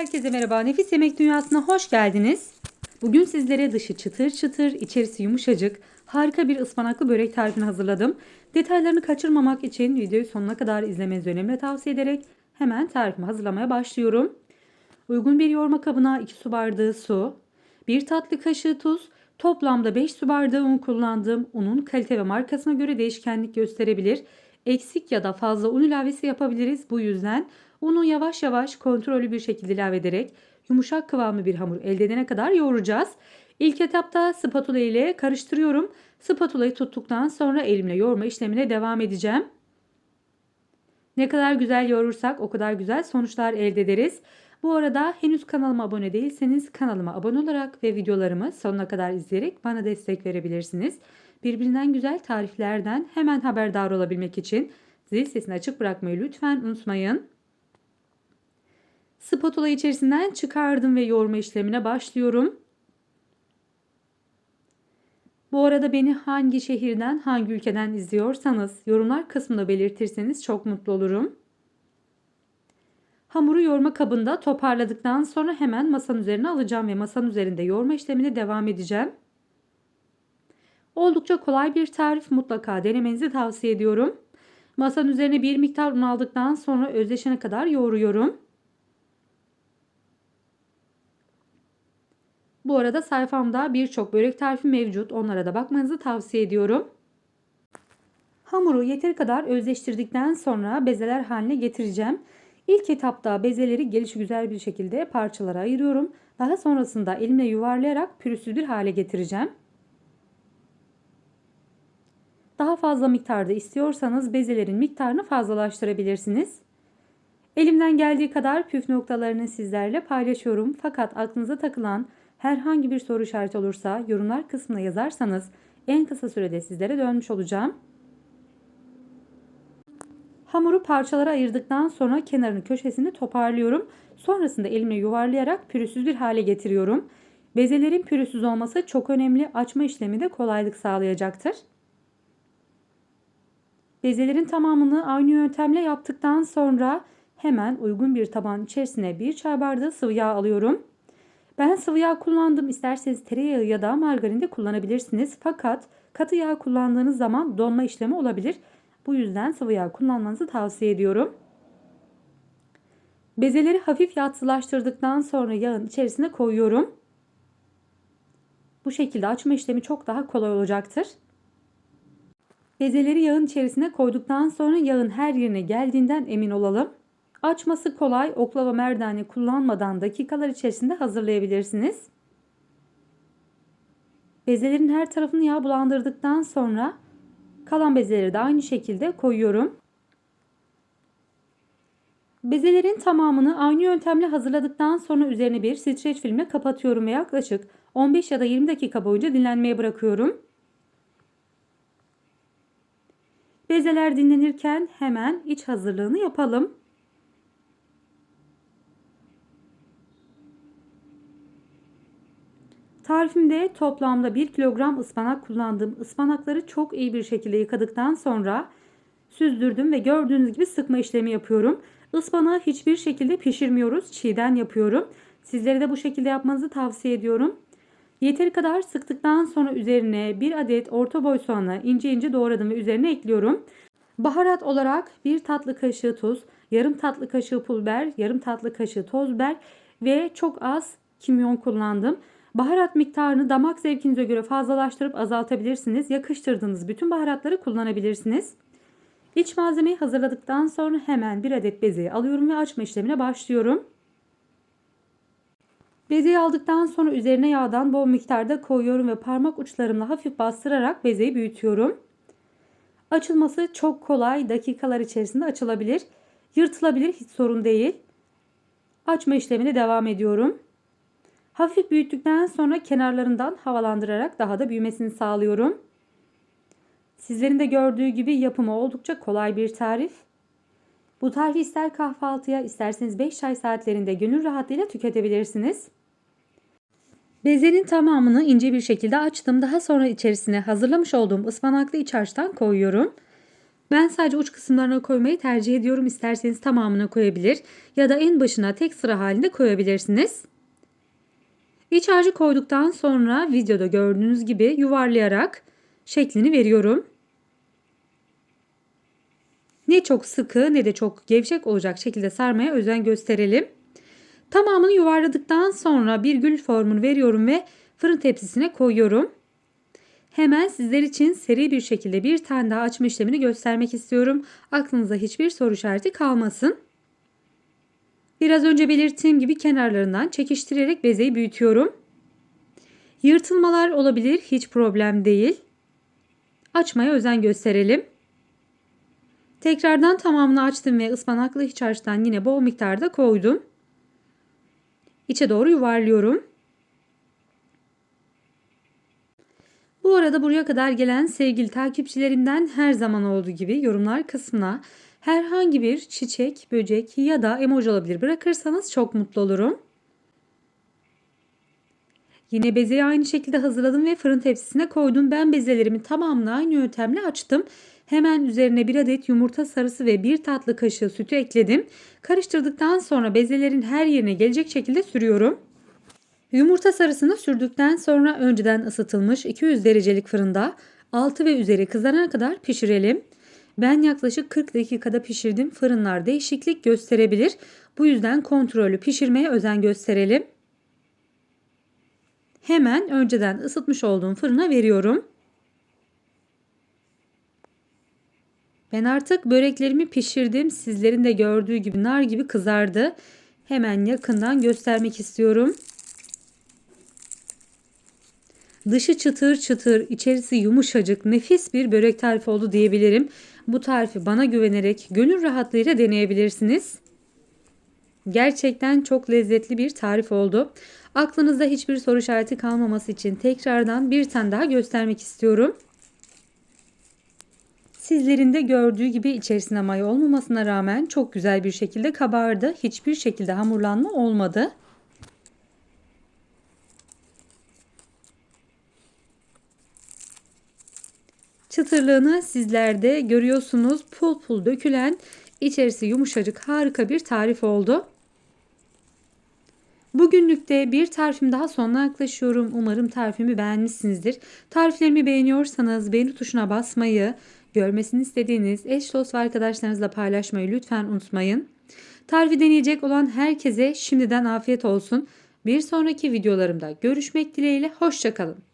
Herkese merhaba. Nefis Yemek Dünyası'na hoş geldiniz. Bugün sizlere dışı çıtır çıtır, içerisi yumuşacık, harika bir ıspanaklı börek tarifini hazırladım. Detaylarını kaçırmamak için videoyu sonuna kadar izlemenizi önemli tavsiye ederek hemen tarifimi hazırlamaya başlıyorum. Uygun bir yoğurma kabına 2 su bardağı su, 1 tatlı kaşığı tuz, toplamda 5 su bardağı un kullandım. Unun kalite ve markasına göre değişkenlik gösterebilir. Eksik ya da fazla un ilavesi yapabiliriz. Bu yüzden unu yavaş yavaş kontrollü bir şekilde ilave ederek yumuşak kıvamlı bir hamur elde edene kadar yoğuracağız. İlk etapta spatula ile karıştırıyorum. Spatulayı tuttuktan sonra elimle yoğurma işlemine devam edeceğim. Ne kadar güzel yoğurursak o kadar güzel sonuçlar elde ederiz. Bu arada henüz kanalıma abone değilseniz kanalıma abone olarak ve videolarımı sonuna kadar izleyerek bana destek verebilirsiniz. Birbirinden güzel tariflerden hemen haberdar olabilmek için zil sesini açık bırakmayı lütfen unutmayın. Spatula içerisinden çıkardım ve yoğurma işlemine başlıyorum. Bu arada beni hangi şehirden, hangi ülkeden izliyorsanız yorumlar kısmında belirtirseniz çok mutlu olurum. Hamuru yoğurma kabında toparladıktan sonra hemen masanın üzerine alacağım ve masanın üzerinde yoğurma işlemine devam edeceğim. Oldukça kolay bir tarif mutlaka denemenizi tavsiye ediyorum. Masanın üzerine bir miktar un aldıktan sonra özleşene kadar yoğuruyorum. Bu arada sayfamda birçok börek tarifi mevcut. Onlara da bakmanızı tavsiye ediyorum. Hamuru yeteri kadar özleştirdikten sonra bezeler haline getireceğim. İlk etapta bezeleri gelişi güzel bir şekilde parçalara ayırıyorum. Daha sonrasında elimle yuvarlayarak pürüzsüz bir hale getireceğim. Daha fazla miktarda istiyorsanız bezelerin miktarını fazlalaştırabilirsiniz. Elimden geldiği kadar püf noktalarını sizlerle paylaşıyorum. Fakat aklınıza takılan herhangi bir soru işareti olursa yorumlar kısmına yazarsanız en kısa sürede sizlere dönmüş olacağım. Hamuru parçalara ayırdıktan sonra kenarını köşesini toparlıyorum. Sonrasında elimle yuvarlayarak pürüzsüz bir hale getiriyorum. Bezelerin pürüzsüz olması çok önemli. Açma işlemi de kolaylık sağlayacaktır. Bezelerin tamamını aynı yöntemle yaptıktan sonra hemen uygun bir taban içerisine bir çay bardağı sıvı yağ alıyorum. Ben sıvı yağ kullandım. İsterseniz tereyağı ya da margarin de kullanabilirsiniz. Fakat katı yağ kullandığınız zaman donma işlemi olabilir. Bu yüzden sıvı yağ kullanmanızı tavsiye ediyorum. Bezeleri hafif yatsılaştırdıktan sonra yağın içerisine koyuyorum. Bu şekilde açma işlemi çok daha kolay olacaktır. Bezeleri yağın içerisine koyduktan sonra yağın her yerine geldiğinden emin olalım. Açması kolay, oklava merdane kullanmadan dakikalar içerisinde hazırlayabilirsiniz. Bezelerin her tarafını yağ bulandırdıktan sonra kalan bezeleri de aynı şekilde koyuyorum. Bezelerin tamamını aynı yöntemle hazırladıktan sonra üzerine bir streç filmle kapatıyorum ve yaklaşık 15 ya da 20 dakika boyunca dinlenmeye bırakıyorum. Bezeler dinlenirken hemen iç hazırlığını yapalım. Tarifimde toplamda 1 kilogram ıspanak kullandım. Ispanakları çok iyi bir şekilde yıkadıktan sonra süzdürdüm ve gördüğünüz gibi sıkma işlemi yapıyorum. Ispanağı hiçbir şekilde pişirmiyoruz. Çiğden yapıyorum. Sizlere de bu şekilde yapmanızı tavsiye ediyorum. Yeteri kadar sıktıktan sonra üzerine bir adet orta boy soğanı ince ince doğradım ve üzerine ekliyorum. Baharat olarak bir tatlı kaşığı tuz, yarım tatlı kaşığı pul biber, yarım tatlı kaşığı toz biber ve çok az kimyon kullandım. Baharat miktarını damak zevkinize göre fazlalaştırıp azaltabilirsiniz. Yakıştırdığınız bütün baharatları kullanabilirsiniz. İç malzemeyi hazırladıktan sonra hemen bir adet bezeyi alıyorum ve açma işlemine başlıyorum. Bezeyi aldıktan sonra üzerine yağdan bol miktarda koyuyorum ve parmak uçlarımla hafif bastırarak bezeyi büyütüyorum. Açılması çok kolay, dakikalar içerisinde açılabilir. Yırtılabilir, hiç sorun değil. Açma işlemine devam ediyorum. Hafif büyüttükten sonra kenarlarından havalandırarak daha da büyümesini sağlıyorum. Sizlerin de gördüğü gibi yapımı oldukça kolay bir tarif. Bu tarifi ister kahvaltıya isterseniz 5 çay saatlerinde gönül rahatlığıyla tüketebilirsiniz. Bezenin tamamını ince bir şekilde açtım. Daha sonra içerisine hazırlamış olduğum ıspanaklı iç harçtan koyuyorum. Ben sadece uç kısımlarına koymayı tercih ediyorum. İsterseniz tamamına koyabilir ya da en başına tek sıra halinde koyabilirsiniz. İç harcı koyduktan sonra videoda gördüğünüz gibi yuvarlayarak şeklini veriyorum. Ne çok sıkı ne de çok gevşek olacak şekilde sarmaya özen gösterelim. Tamamını yuvarladıktan sonra bir gül formunu veriyorum ve fırın tepsisine koyuyorum. Hemen sizler için seri bir şekilde bir tane daha açma işlemini göstermek istiyorum. Aklınıza hiçbir soru işareti kalmasın. Biraz önce belirttiğim gibi kenarlarından çekiştirerek bezeyi büyütüyorum. Yırtılmalar olabilir hiç problem değil. Açmaya özen gösterelim. Tekrardan tamamını açtım ve ıspanaklı iç harçtan yine bol miktarda koydum. İçe doğru yuvarlıyorum. Bu arada buraya kadar gelen sevgili takipçilerimden her zaman olduğu gibi yorumlar kısmına herhangi bir çiçek, böcek ya da emoji olabilir bırakırsanız çok mutlu olurum. Yine bezeyi aynı şekilde hazırladım ve fırın tepsisine koydum. Ben bezelerimi tamamını aynı yöntemle açtım. Hemen üzerine bir adet yumurta sarısı ve bir tatlı kaşığı sütü ekledim. Karıştırdıktan sonra bezelerin her yerine gelecek şekilde sürüyorum. Yumurta sarısını sürdükten sonra önceden ısıtılmış 200 derecelik fırında altı ve üzeri kızarana kadar pişirelim. Ben yaklaşık 40 dakikada pişirdim. Fırınlar değişiklik gösterebilir. Bu yüzden kontrollü pişirmeye özen gösterelim. Hemen önceden ısıtmış olduğum fırına veriyorum. Ben artık böreklerimi pişirdim. Sizlerin de gördüğü gibi nar gibi kızardı. Hemen yakından göstermek istiyorum. Dışı çıtır çıtır, içerisi yumuşacık, nefis bir börek tarifi oldu diyebilirim. Bu tarifi bana güvenerek gönül rahatlığıyla deneyebilirsiniz. Gerçekten çok lezzetli bir tarif oldu. Aklınızda hiçbir soru işareti kalmaması için tekrardan bir tane daha göstermek istiyorum. Sizlerin de gördüğü gibi içerisinde maya olmamasına rağmen çok güzel bir şekilde kabardı. Hiçbir şekilde hamurlanma olmadı. Çıtırlığını sizler de görüyorsunuz. Pul pul dökülen, içerisi yumuşacık harika bir tarif oldu. Bugünlükte bir tarifim daha sonuna yaklaşıyorum. Umarım tarifimi beğenmişsinizdir. Tariflerimi beğeniyorsanız beğeni tuşuna basmayı, görmesini istediğiniz eş dost ve arkadaşlarınızla paylaşmayı lütfen unutmayın. Tarifi deneyecek olan herkese şimdiden afiyet olsun. Bir sonraki videolarımda görüşmek dileğiyle hoşçakalın.